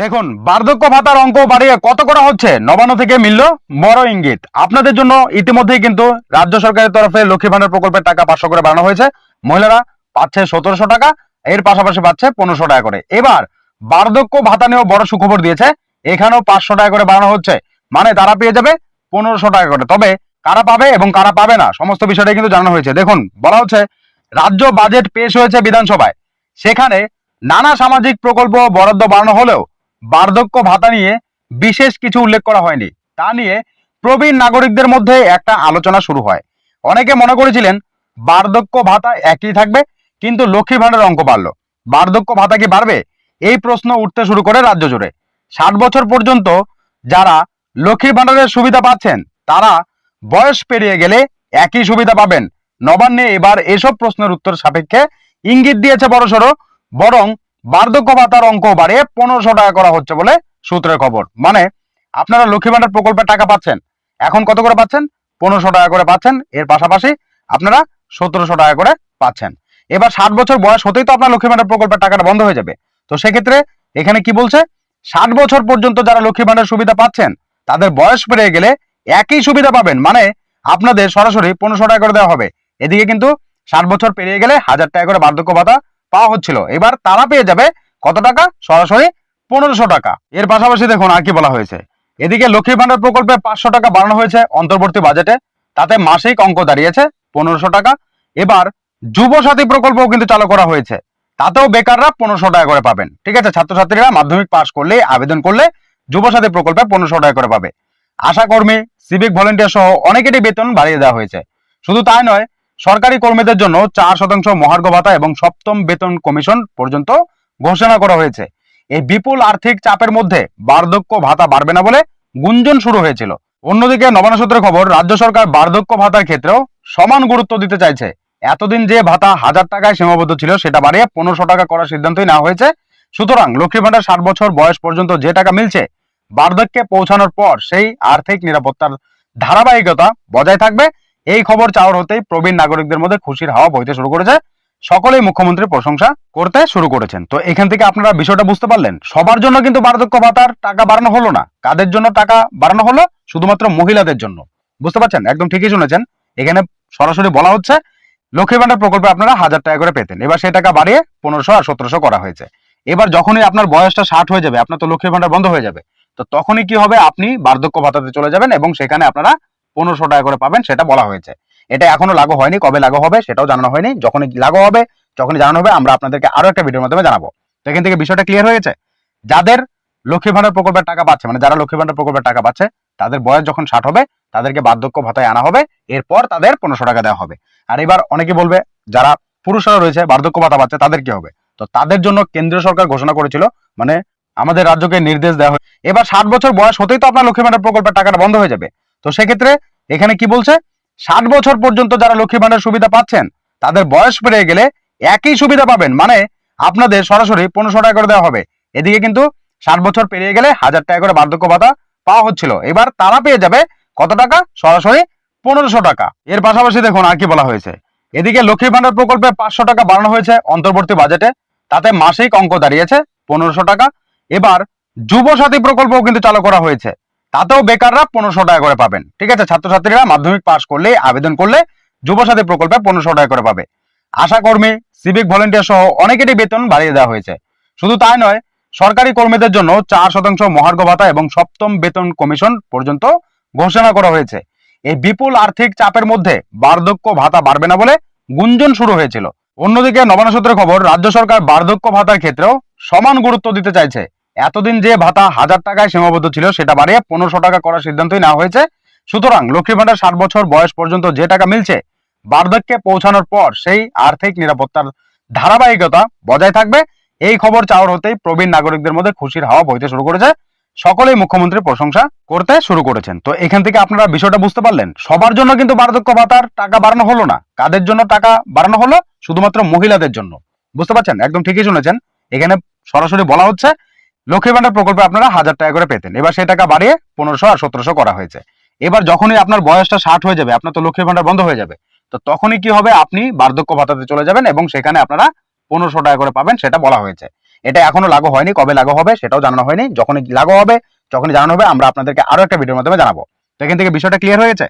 দেখুন, বার্ধক্য ভাতার অঙ্ক বাড়িয়ে কত করা হচ্ছে? নবান্ন থেকে মিলল বড় ইঙ্গিত। আপনাদের জন্য ইতিমধ্যেই কিন্তু রাজ্য সরকারের তরফে লক্ষ্মী ভান্ডার প্রকল্পের টাকা পাঁচশো করে বাড়ানো হয়েছে। মহিলারা পাচ্ছে সতেরোশো টাকা, এর পাশাপাশি পাচ্ছে পনেরোশো টাকা করে। এবার বার্ধক্য ভাতা নিয়েও বড় সুখবর দিয়েছে, এখানেও পাঁচশো টাকা করে বাড়ানো হচ্ছে। মানে তারা পেয়ে যাবে পনেরোশো টাকা করে। তবে কারা পাবে এবং কারা পাবে না, সমস্ত বিষয়টাই কিন্তু জানানো হয়েছে। দেখুন, বলা হচ্ছে রাজ্য বাজেট পেশ হয়েছে বিধানসভায়। সেখানে নানা সামাজিক প্রকল্প বরাদ্দ বাড়ানো হলেও বার্ধক্য ভাতা নিয়ে বিশেষ কিছু উল্লেখ করা হয়নি। তা নিয়ে প্রবীণ নাগরিকদের মধ্যে একটা আলোচনা শুরু হয়। অনেকে মনে করেছিলেন, বার্ধক্য ভাতা একই থাকবে, কিন্তু লক্ষ্মী ভাণ্ডার অঙ্ক বাড়লো। বার্ধক্য ভাতা কি বাড়বে? এই প্রশ্ন উঠতে শুরু করে রাজ্য জুড়ে। ষাট বছর পর্যন্ত যারা লক্ষ্মী ভাণ্ডারের সুবিধা পাচ্ছেন, তারা বয়স পেরিয়ে গেলে একই সুবিধা পাবেন। নবান্নে এবার এসব প্রশ্নের উত্তর সাপেক্ষে ইঙ্গিত দিয়েছে বড়সড়, বরং বার্ধক্য ভাতার অঙ্ক বাড়িয়ে পনেরোশো টাকা করা হচ্ছে বলে সূত্রের খবর। মানে আপনারা লক্ষ্মী ভাণ্ডার প্রকল্পের টাকা পাচ্ছেন। এখন কত করে পাচ্ছেন? পনেরোশো টাকা করে পাচ্ছেন। এর পাশাপাশি আপনারা সতেরোশো টাকা করে পাচ্ছেন। এবার ষাট বছর বয়স হতেই তো আপনার লক্ষ্মী ভাণ্ডার প্রকল্পের টাকাটা বন্ধ হয়ে যাবে। তো সেক্ষেত্রে এখানে কি বলছে? ষাট বছর পর্যন্ত যারা লক্ষ্মী ভাণ্ডার সুবিধা পাচ্ছেন, তাদের বয়স পেরিয়ে গেলে একই সুবিধা পাবেন। মানে আপনাদের সরাসরি পনেরোশো টাকা করে দেওয়া হবে। এদিকে কিন্তু ষাট বছর পেরিয়ে গেলে হাজার টাকা করে বার্ধক্য ভাতা পাওয়া হচ্ছিল। এবার তারা পেয়ে যাবে কত টাকা? সরাসরি পনেরোশো টাকা। এর পাশাপাশি দেখুন আর কি বলা হয়েছে। এদিকে লক্ষ্মী ভাণ্ডার প্রকল্পে পাঁচশো টাকা বাড়ানো হয়েছে অন্তর্বর্তী বাজেটে। তাতে মাসিক অঙ্ক দাঁড়িয়েছে পনেরোশো টাকা। এবার যুব সাথী প্রকল্পও কিন্তু চালু করা হয়েছে। তাতেও বেকাররা পনেরোশো টাকা করে পাবেন। ঠিক আছে, ছাত্রছাত্রীরা মাধ্যমিক পাশ করলে আবেদন করলে যুব সাথী প্রকল্পে পনেরোশো টাকা করে পাবে। আশাকর্মী সিভিক ভলেন্টিয়ার সহ অনেকেরই বেতন বাড়িয়ে দেওয়া হয়েছে। শুধু তাই নয় সরকারি কর্মীদের জন্য চার শতাংশ মহার্ঘ ভাতা এবং সপ্তম বেতন কমিশন পর্যন্ত ঘোষণা করা হয়েছে। এই বিপুল আর্থিক চাপের মধ্যে বার্ধক্য ভাতা বাড়বে না বলে গুঞ্জন শুরু হয়েছিল। অন্যদিকে নবান্ন সূত্রে খবর, রাজ্য সরকার বার্ধক্য ভাতার ক্ষেত্রেও সমান গুরুত্ব দিতে চাইছে। এতদিন যে ভাতা হাজার টাকায় সীমাবদ্ধ ছিল, সেটা বাড়িয়ে পনেরোশো টাকা করার সিদ্ধান্তই নেওয়া হয়েছে। সুতরাং লক্ষ্মী ভাণ্ডার ষাট বছর বয়স পর্যন্ত যে টাকা মিলছে, বার্ধক্যে পৌঁছানোর পর সেই আর্থিক নিরাপত্তার ধারাবাহিকতা বজায় থাকবে। এই খবর চাওয়ার হতেই প্রবীণ নাগরিকদের মধ্যে খুশির হাওয়া বইতে শুরু করেছে। সকলেই মুখ্যমন্ত্রীর প্রশংসা করতে শুরু করেছেন। তো এখান থেকে আপনারা বিষয়টা বুঝতে পারলেন। সবার জন্য কিন্তু বার্ধক্য ভাতার টাকা বাড়ানো হলো না। কাদের জন্য টাকা বাড়ানো হলো? শুধুমাত্র মহিলাদের জন্য। বুঝতে পারছেন? একদম ঠিকই শুনেছেন। এখানে সরাসরি বলা হচ্ছে, লক্ষ্মী ভাণ্ডার প্রকল্পে আপনারা হাজার টাকা করে পেতেন। এবার সেই টাকা বাড়িয়ে পনেরোশো আর সতেরোশো করা হয়েছে। এবার যখনই আপনার বয়সটা ষাট হয়ে যাবে, আপনার তো লক্ষ্মী ভাণ্ডার বন্ধ হয়ে যাবে। তো তখনই কি হবে? আপনি বার্ধক্য ভাতাতে চলে যাবেন এবং সেখানে আপনারা পনেরোশো টাকা করে পাবেন, সেটা বলা হয়েছে। এটা এখনও লাগু হয়নি, কবে লাগু হবে সেটাও জানানো হয়নি। যখনই লাগু হবে, যখনই জানানো হবে, আমরা আপনাদেরকে আরও একটা ভিডিওর মাধ্যমে জানাব। তো এখান থেকে বিষয়টা ক্লিয়ার হয়েছে যাদের লক্ষ্মী ভাণ্ডার প্রকল্পের টাকা পাচ্ছে মানে যারা লক্ষ্মী ভাণ্ডার প্রকল্পের টাকা পাচ্ছে তাদের বয়স যখন ষাট হবে, তাদেরকে বার্ধক্য ভাতায় আনা হবে, এরপর তাদের পনেরোশো টাকা দেওয়া হবে। আর এবার অনেকে বলবে, যারা পুরুষরা রয়েছে, বার্ধক্য ভাতা পাচ্ছে তাদের কি হবে? তো তাদের জন্য কেন্দ্রীয় সরকার ঘোষণা করেছিল মানে আমাদের রাজ্যকে নির্দেশ দেওয়া হয় এবার ষাট বছর বয়স হতেই তো আপনার লক্ষ্মী ভাণ্ডার প্রকল্পের টাকাটা বন্ধ হয়ে যাবে। তো সেক্ষেত্রে এখানে কি বলছে? ষাট বছর পর্যন্ত যারা লক্ষ্মী ভাণ্ডার সুবিধা পাচ্ছেন, তাদের বয়স পেরিয়ে গেলে একই সুবিধা পাবেন। মানে আপনাদের সরাসরি পনেরোশো টাকা করে দেওয়া হবে। এদিকে কিন্তু ষাট বছর পেরিয়ে গেলে হাজার টাকা করে বার্ধক্য ভাতা পাওয়া হচ্ছিল। এবার তারা পেয়ে যাবে কত টাকা? সরাসরি পনেরোশো টাকা। এর পাশাপাশি দেখুন আর কি বলা হয়েছে। এদিকে লক্ষ্মী ভাণ্ডার প্রকল্পে পাঁচশো টাকা বাড়ানো হয়েছে অন্তর্বর্তী বাজেটে। তাতে মাসিক অঙ্ক দাঁড়িয়েছে পনেরোশো টাকা। এবার যুব সাথী প্রকল্পও কিন্তু চালু করা হয়েছে। তাতেও বেকাররা পনেরোশো টাকা করে পাবেন। ঠিক আছে? ছাত্রছাত্রীরা মাধ্যমিক পাশ করলে, আবেদন করলে যুব সাথী প্রকল্পে পনেরোশো টাকা করে পাবে। আশাকর্মী সিভিক ভলেন্টিয়ার সহ অনেকেরই বেতন বাড়িয়ে দেওয়া হয়েছে। শুধু তাই নয়, সরকারি কর্মীদের জন্য চার শতাংশ মহার্ঘ ভাতা এবং সপ্তম বেতন কমিশন পর্যন্ত ঘোষণা করা হয়েছে। এই বিপুল আর্থিক চাপের মধ্যে বার্ধক্য ভাতা বাড়বে না বলে গুঞ্জন শুরু হয়েছিল। অন্যদিকে নবান্ন সূত্রের খবর, রাজ্য সরকার বার্ধক্য ভাতার ক্ষেত্রেও সমান গুরুত্ব দিতে চাইছে। এতদিন যে ভাতা হাজার টাকায় সীমাবদ্ধ ছিল, সেটা বাড়িয়ে পনেরোশো টাকা করার সিদ্ধান্তই নেওয়া হয়েছে। সুতরাং লক্ষ্মী ভাণ্ডার ষাট বছর বয়স পর্যন্ত যে টাকা মিলছে, বার্ধক্যে পৌঁছানোর পর সেই আর্থিক নিরাপত্তার ধারাবাহিকতা বজায় থাকবে। এই খবর চাওয়ার হতেই প্রবীণ নাগরিকদের মধ্যে খুশির হাওয়া বইতে শুরু করেছে। সকলেই মুখ্যমন্ত্রীর প্রশংসা করতে শুরু করেছেন। তো এখান থেকে আপনারা বিষয়টা বুঝতে পারলেন, সবার জন্য কিন্তু বার্ধক্য ভাতার টাকা বাড়ানো হলো না। কাদের জন্য টাকা বাড়ানো হলো? শুধুমাত্র মহিলাদের জন্য। বুঝতে পারছেন? একদম ঠিকই শুনেছেন। এখানে সরাসরি বলা হচ্ছে লক্ষ্মী ভাণ্ডার প্রকল্পে আপনারা হাজার টাকা করে পেতেন। এবার সেই টাকা বাড়িয়ে পনেরোশো আর সতেরোশো করা হয়েছে। এবার যখনই আপনার বয়সটা ষাট হয়ে যাবে, আপনার তো লক্ষ্মী ভাণ্ডার বন্ধ হয়ে যাবে। তো তখনই কি হবে? আপনি বার্ধক্য ভাতাতে চলে যাবেন এবং সেখানে আপনারা পনেরোশো টাকা করে পাবেন সেটা বলা হয়েছে। এটা এখনও লাগু হয়নি, কবে লাগু হবে সেটাও জানানো হয়নি। যখনই লাগু হবে, যখনই জানানো হবে, আমরা আপনাদেরকে আরও একটা ভিডিওর মাধ্যমে জানাব। তো এখান থেকে বিষয়টা ক্লিয়ার হয়েছে?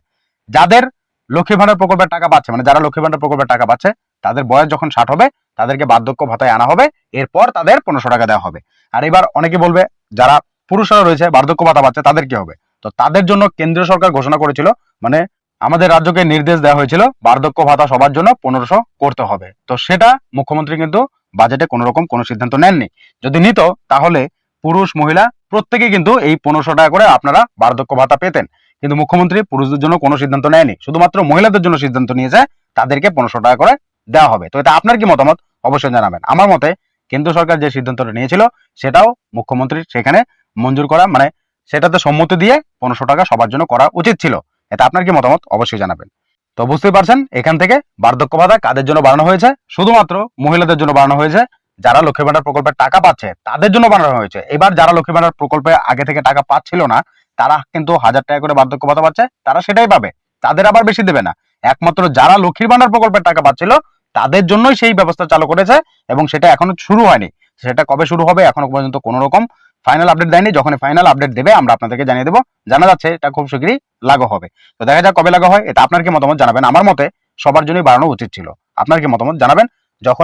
যাদের লক্ষ্মী ভান্ডার প্রকল্পের টাকা পাচ্ছে মানে যারা লক্ষ্মী ভান্ডার প্রকল্পের টাকা পাচ্ছে তাদের বয়স যখন ষাট হবে, তাদেরকে বার্ধক্য ভাতায় আনা হবে, এরপর তাদের পনেরোশো টাকা দেওয়া হবে। আর এবার অনেকে বলবে, যারা পুরুষরা রয়েছে, বার্ধক্য ভাতা পাচ্ছে তাদের কি হবে? তো তাদের জন্য কেন্দ্রীয় সরকার ঘোষণা করেছিল মানে আমাদের রাজ্যকে নির্দেশ দেওয়া হয়েছিল, বার্ধক্য ভাতা সবার জন্য পনেরোশো করতে হবে। তো সেটা মুখ্যমন্ত্রী কিন্তু বাজেটে কোনো রকম কোনো সিদ্ধান্ত নেননি। যদি নিত, তাহলে পুরুষ, মহিলা প্রত্যেকেই কিন্তু এই পনেরোশো টাকা করে আপনারা বার্ধক্য ভাতা পেতেন। কিন্তু মুখ্যমন্ত্রী পুরুষদের জন্য কোনো সিদ্ধান্ত নেয়নি। শুধুমাত্র মহিলাদের জন্য সিদ্ধান্ত নিয়েছে, তাদেরকে পনেরোশো টাকা করে দেওয়া হবে। তো এটা আপনার কি মতামত? অবশ্যই জানাবেন। আমার মতে কেন্দ্র সরকার যে সিদ্ধান্তটা নিয়েছিল, সেটাও মুখ্যমন্ত্রীর সেখানে মঞ্জুর করা মানে সেটাতে সম্মতি দিয়ে পনেরোশো টাকা সবার জন্য করা উচিত ছিল। এটা আপনার কি মতামত? অবশ্যই জানাবেন। তো বুঝতেই পারছেন, এখান থেকে বার্ধক্য ভাতা কাদের জন্য বাড়ানো হয়েছে? শুধুমাত্র মহিলাদের জন্য বাড়ানো হয়েছে। যারা লক্ষ্মী ভান্ডার প্রকল্পের টাকা পাচ্ছে, তাদের জন্য বাড়ানো হয়েছে। এবার যারা লক্ষ্মী ভান্ডার প্রকল্পে আগে থেকে টাকা পাচ্ছিল না, তারা কিন্তু হাজার টাকা করে বার্ধক্য ভাতা পাচ্ছে, তারা সেটাই পাবে। তাদের আবার বেশি দেবে না। একমাত্র যারা লক্ষ্মীর ভান্ডার প্রকল্পের টাকা পাচ্ছিল তাদের জন্যই সেই ব্যবস্থা চালু করেছে এবং সেটা এখনও শুরু হয়নি। সেটা কবে শুরু হবে এখনও পর্যন্ত কোনো রকম ফাইনাল আপডেট দেয়নি। যখন ফাইনাল আপডেট দেবে আমরা আপনাদেরকে জানিয়ে দেবো। জানা যাচ্ছে এটা খুব শীঘ্রই লাগু হবে। তো দেখা যাক কবে লাগু হয়, এটা আপনার কি মতামত জানাবেন? আমার মতে সবার জন্যই বাড়ানো উচিত ছিল। আপনার কি মতামত জানাবেন? যখন